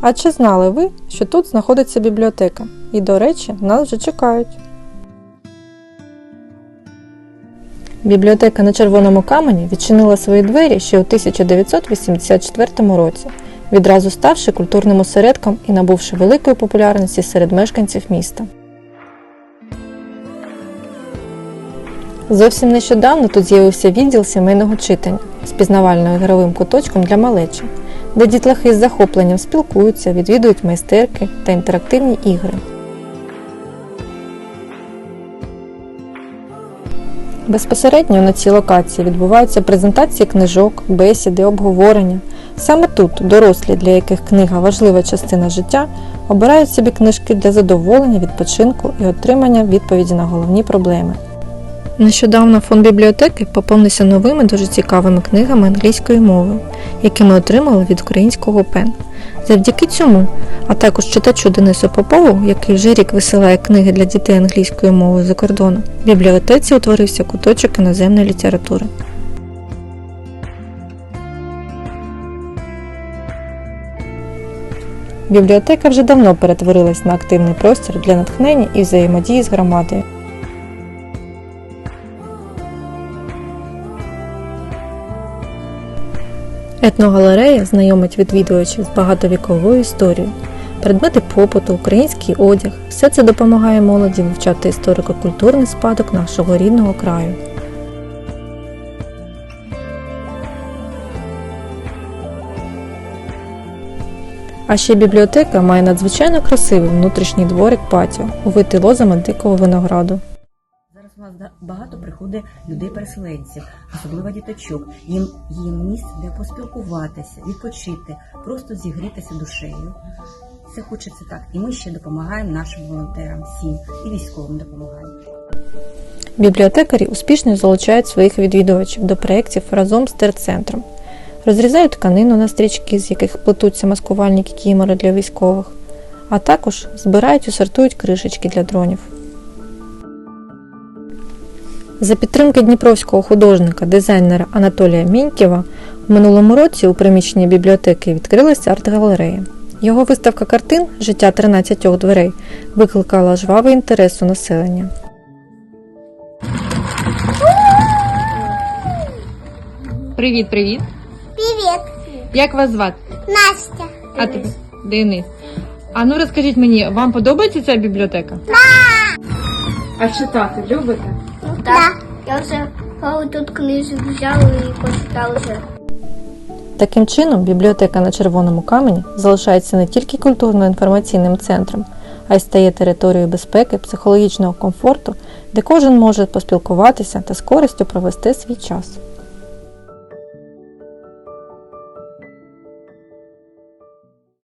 А чи знали ви, що тут знаходиться бібліотека? І, до речі, нас вже чекають. Бібліотека на Червоному камені відчинила свої двері ще у 1984 році, відразу ставши культурним осередком і набувши великої популярності серед мешканців міста. Зовсім нещодавно тут з'явився відділ сімейного читання з пізнавально-ігровим куточком для малечі, де дітлахи з захопленням спілкуються, відвідують майстерки та інтерактивні ігри. Безпосередньо на цій локації відбуваються презентації книжок, бесіди, обговорення. Саме тут дорослі, для яких книга важлива частина життя, обирають собі книжки для задоволення, відпочинку і отримання відповіді на головні проблеми. Нещодавно фонд бібліотеки поповнився новими дуже цікавими книгами англійської мови, які ми отримали від українського ПЕН. Завдяки цьому, а також читачу Денису Попову, який вже рік висилає книги для дітей англійською мовою за кордону, в бібліотеці утворився куточок іноземної літератури. Бібліотека вже давно перетворилась на активний простір для натхнення і взаємодії з громадою. Етногалерея знайомить відвідувачів з багатовіковою історією, предмети побуту, український одяг. Все це допомагає молоді вивчати історико-культурний спадок нашого рідного краю. А ще бібліотека має надзвичайно красивий внутрішній дворик патіо, увитий лозами дикого винограду. Нас багато приходить людей-переселенців, особливо діточок. Їм їм місце, де поспілкуватися, відпочити, просто зігрітися душею. Це хочеться так. І ми ще допомагаємо нашим волонтерам, всім і військовим допомагаємо. Бібліотекарі успішно залучають своїх відвідувачів до проєктів разом з терцентром, розрізають тканину на стрічки, з яких плетуться маскувальні кікімори для військових, а також збирають і сортують кришечки для дронів. За підтримки дніпровського художника, дизайнера Анатолія Мінькєва в минулому році у приміщенні бібліотеки відкрилася арт-галерея. Його виставка картин Життя 13 дверей викликала жвавий інтерес у населення. Привіт, привіт. Привіт, Як вас звати? Настя. А тебе? Денис. А ну розкажіть мені, вам подобається ця бібліотека? А читати любите? Так. Я вже тут книжок взяла і почитала вже. Таким чином, бібліотека на Червоному камені залишається не тільки культурно-інформаційним центром, а й стає територією безпеки, психологічного комфорту, де кожен може поспілкуватися та з користю провести свій час.